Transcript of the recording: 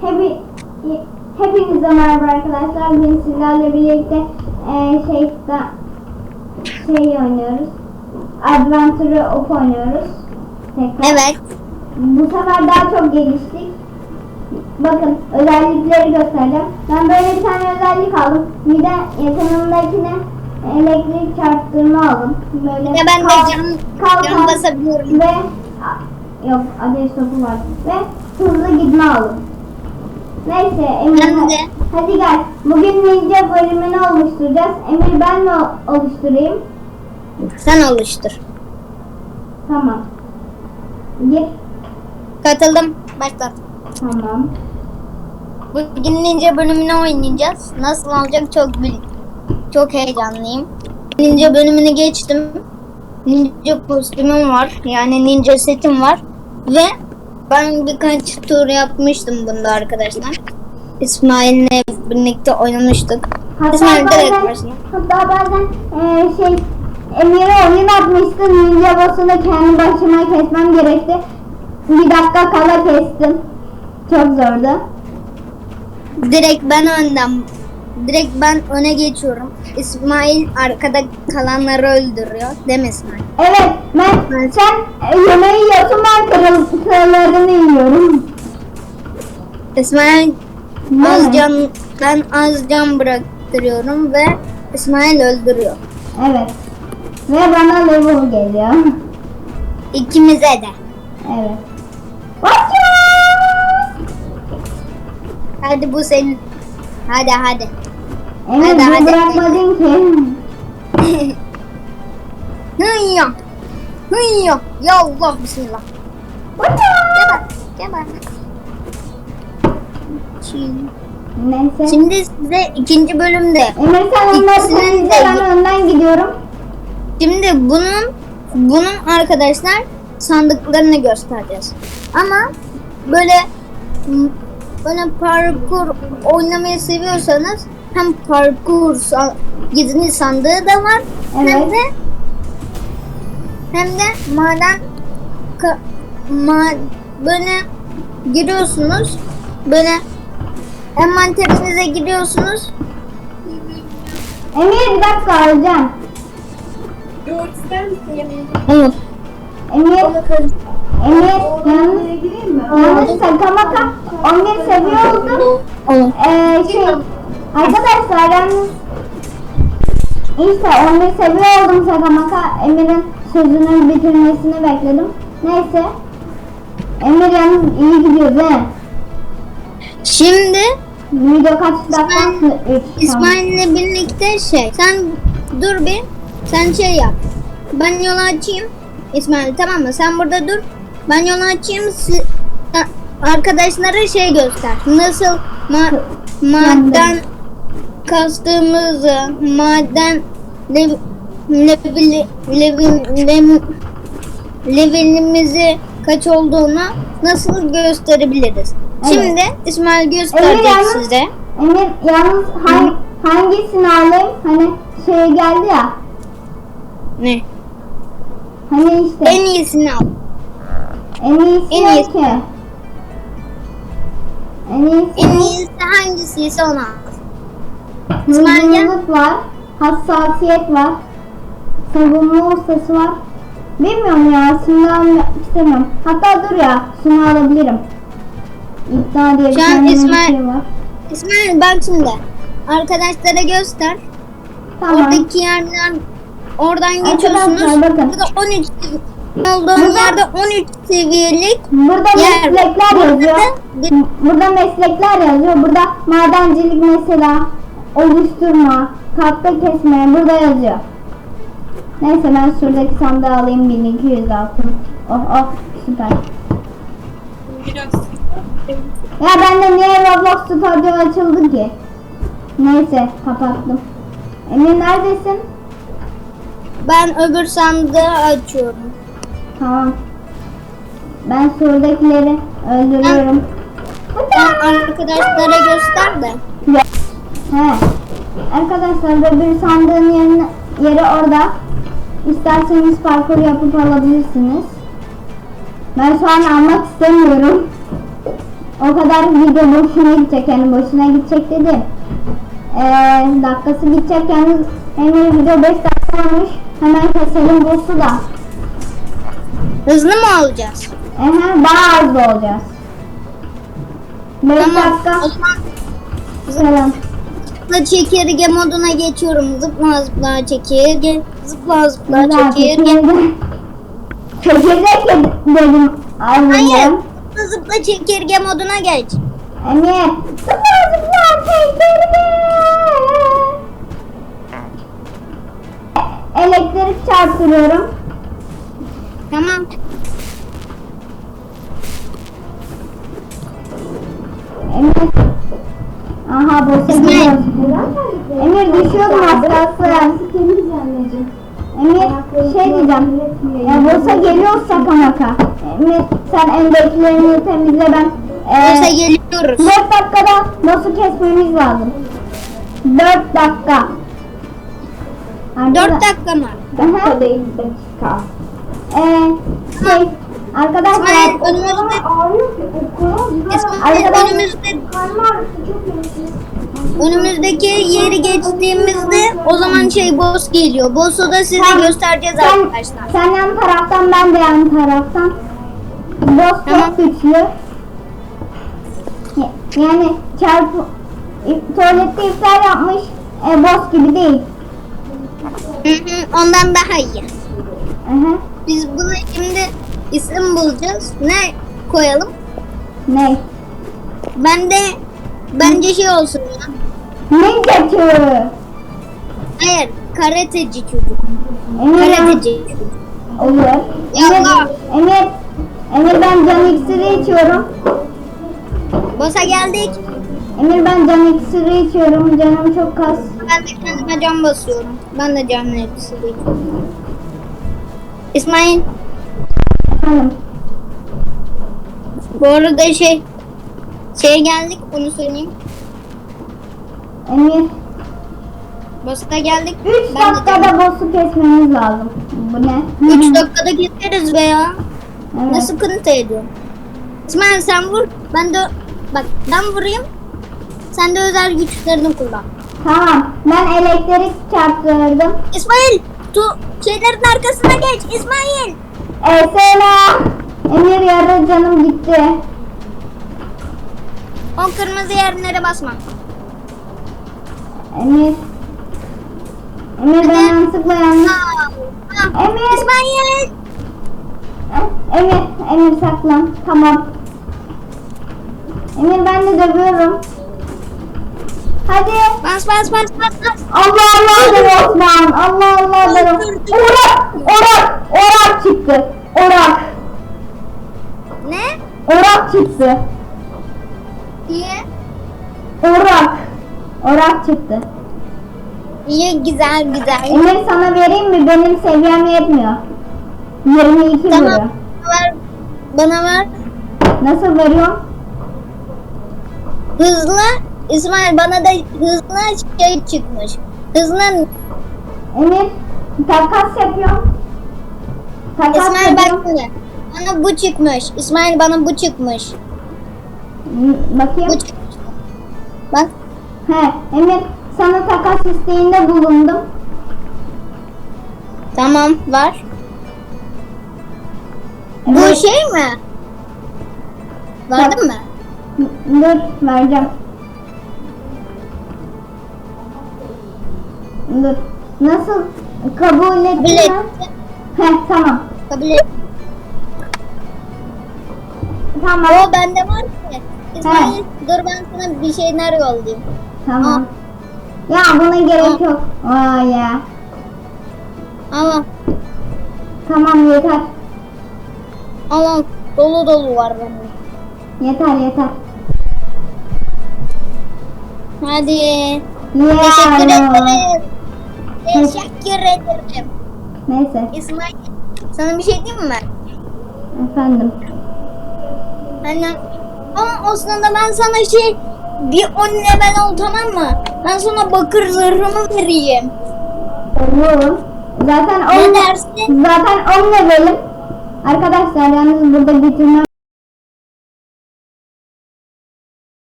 Hepi, hepinize merhaba arkadaşlar. Bugün sizlerle birlikte e, şey, da, şey oynuyoruz. Adventure Up oynuyoruz. Tekrar. Evet. Bu sefer daha çok geliştik. Bakın özellikleri göstereceğim. Ben böyle bir tane özellik aldım. Bir de yakınımdakine elektrik çarptırma aldım. Böyle Ya ben de kalk- cam, kalk- cam basabiliyorum. ve yok ateş topu var ve hızlı gitme aldım. Neyse Emir Ben de. hadi gel. Bugün ninja bölümünü oluşturacağız. Emir ben mi oluşturayım? Sen oluştur. Tamam. Gir. Katıldım. Başlat. Tamam. Bugün ninja bölümünü oynayacağız. Nasıl olacak çok çok heyecanlıyım. Ninja bölümünü geçtim. Ninja kostümüm var. Yani ninja setim var. Ve ben birkaç tur yapmıştım bunda arkadaşlar. İsmail'le birlikte oynamıştık. Hatta İsmail direkt başla. hatta bazen eee, şey Emir'e oyun atmıştı. Ninja boss'unu kendi başıma kesmem gerekti. Bir dakika kala kestim. Çok zordu. Direkt ben önden direkt ben öne geçiyorum. İsmail arkada kalanları öldürüyor. Değil mi İsmail? Evet ben sen e, yemeği yiyorsun ben kırıntılarını yiyorum. İsmail az can ben az can bıraktırıyorum ve İsmail öldürüyor. Evet. Ve bana level geliyor. İkimize de. Evet. Hadi bu senin. Hadi hadi. Emir Hadi, hadi. bırakmadın ki. Hıyya. Hıyya. Ya Allah bismillah. Geber. Geber. Şimdi- Neyse. Şimdi size ikinci bölümde Emir sen de- ben gidiyorum. Şimdi bunun bunun arkadaşlar sandıklarını göstereceğiz. Ama böyle böyle parkur oynamayı seviyorsanız hem parkur gizli sandığı da var hem Evet. de hem de maden ka- ma- böyle giriyorsunuz böyle envanterinize giriyorsunuz Emir bir dakika alacağım. Yoğurt ister misin yemeği? Umut Emir, Emir yalnız, gireyim mi? yalnız Sakamaka 11 seviye oldum. Umut Ee, şey, arkadaşlar yalnız işte 11 seviye oldum Sakamaka. Emir'in sözünü bitirmesini bekledim. Neyse. Emir yalnız iyi gidiyor değil mi? Şimdi Video kaç dakika? İsmail- 3. İsmail'le birlikte şey. Sen dur bir. Sen şey yap. Ben yolu açayım. İsmail tamam mı? Sen burada dur. Ben yolu açayım. Si- a- arkadaşlara şey göster. Nasıl ma- maden kastığımızı, maden lev- level- level- lev- levelimizi kaç olduğunu nasıl gösterebiliriz. Evet. Şimdi İsmail Emir gösterecek yalnız, size. Emir yalnız hangi, hangisini alayım? Hani şey geldi ya. Ne? Hani işte En iyisini al. en iyisi en iyisi. ki. En iyisi. En iyisi hangisiyse onu al. Hızlılık var. Hassasiyet var. Savunma ustası var. Bilmiyorum ya. Şunu almak istemiyorum. Hatta dur ya. Şunu alabilirim. İddia diye bir Şu an tane İsmail- şey var. İsmail bak şimdi. Arkadaşlara göster. Tamam. Oradaki yerden oradan geçiyorsunuz. bakın. Burada 13 olduğum Burada- yerde 13 seviyelik Burada yer. meslekler Burada yazıyor. da- Burada meslekler yazıyor. Burada madencilik mesela oluşturma, tahta kesme burada yazıyor. Neyse ben şuradaki sandığı alayım 1200 altın. Oh oh süper. Biraz. Ya bende niye Roblox Studio açıldı ki? Neyse kapattım. Emir neredesin? ben öbür sandığı açıyorum. Tamam. Ben şuradakileri öldürüyorum. Sen arkadaşlara göster de. Ya. He. Arkadaşlar öbür sandığın yerine, yeri orada. İsterseniz parkur yapıp alabilirsiniz. Ben şu an almak istemiyorum. o kadar video boşuna gidecek yani boşuna gidecek dedim. Ee, dakikası gidecek yalnız Emir video 5 dakika olmuş. Hemen keselim bu da. Hızlı mı olacağız? Ehe, daha hızlı olacağız. 5 Tamam. dakika. Selam. Zıpla çekirge moduna geçiyorum. Zıpla zıpla çekirge. Zıpla zıpla Güzel, çekirge. Çekirdek dedim. Hayır. Hayır. Zıpla zıpla çekirge moduna geç. Emir. Zıpla zıpla çekirge. Elektrik çarptırıyorum. Tamam. Emir. Aha İsmail. gidiyoruz. Emir düşüyordum az kalsın. Emir şey diyeceğim. Ya boşa geliyoruz şaka maka. Emir sen endekilerini temizle ben. Oysa Ee, geliyoruz. 4 dakikada boss'u kesmemiz lazım. 4 dakika. 4 dakika mı? Dakika değil dakika. Ee, şey arkadaşlar önümüzde İsmail Arkadaşlar- önümüzde önümüzdeki yeri geçtiğimizde o zaman şey boss geliyor. Boss'u da size Tamam. göstereceğiz sen, arkadaşlar. Sen yan taraftan ben de yan taraftan. Boss Tamam. çok güçlü. Ya- Yani çarpı i- tuvalette iftar yapmış e, boss gibi değil. Hı hı, Ondan daha iyi. Aha. Biz buna şimdi isim bulacağız. Ne koyalım? Ne? Ben de bence şey olsun ya. Ninja türü. Hayır, karateci çocuk. Emir Karateci çocuk. olur. Emir, Yallah. Emir, Emir ben can iksiri içiyorum. Boss'a geldik. Emir ben can iksiri içiyorum. Canım çok kas. Ben de kendime can basıyorum. Ben de can hepsi İsmail, Efendim. bu arada şey şeye geldik onu söyleyeyim. Emir. Boss'a geldik. 3 Ben de dakikada boss'u kesmemiz lazım. Bu ne? 3 dakikada keseriz be ya. Evet. Ne sıkıntı ediyor. İsmail sen vur. Ben de bak ben vurayım. Sen de özel güçlerini kullan. Tamam. Ben elektrik çarptırdım. İsmail tu şeylerin arkasına geç İsmail. Esela. Emir yarı canım gitti. O kırmızı yerlere basma. Emir. Emir ben yanlışlıkla yanlış. Emir. İsmail. Emir. Emir saklan. Tamam. Emir ben de dövüyorum. Hadi. Bas bas bas bas bas. Allah Allah der Osman. Allah Allah der. Orak. Orak. Orak çıktı. Orak. Ne? Orak çıktı. Çıktı. İyi güzel güzel. Emir sana vereyim mi? Benim seviyem yetmiyor. 22 Tamam. vuruyor. Ver. Bana ver. Nasıl veriyorum? Hızlı. İsmail bana da hızlı şey çıkmış. Hızlı Emir takas yapıyorum. Takas İsmail bak yapıyorum. şimdi. Bana bu çıkmış. İsmail bana bu çıkmış. Bakayım. Bu çıkmış. Bak. He, Emir sana takas isteğinde bulundum. Tamam var. Bu Evet. şey mi? Verdin mi? Dur vereceğim. Dur. Nasıl kabul ettin Bilet. mi? He tamam. Kabul et. Tamam. O bende var ki. İsmail dur ben sana bir şeyler yollayayım. Tamam. Ya buna gerek yok. Vay ya. Ama Tamam yeter. ama dolu dolu var bende. Yeter yeter. Hadi. Ya. Teşekkür ederim. Teşekkür ederim. Neyse. İsmail sana bir şey diyeyim mi? Efendim. Hani ama aslında ben sana şey bir 10 level ol tamam mı? Ben sana bakır zırhımı vereyim. Olur. Zaten Ne 10 dersin? Zaten 10 levelim. Arkadaşlar yalnız burada bitirmem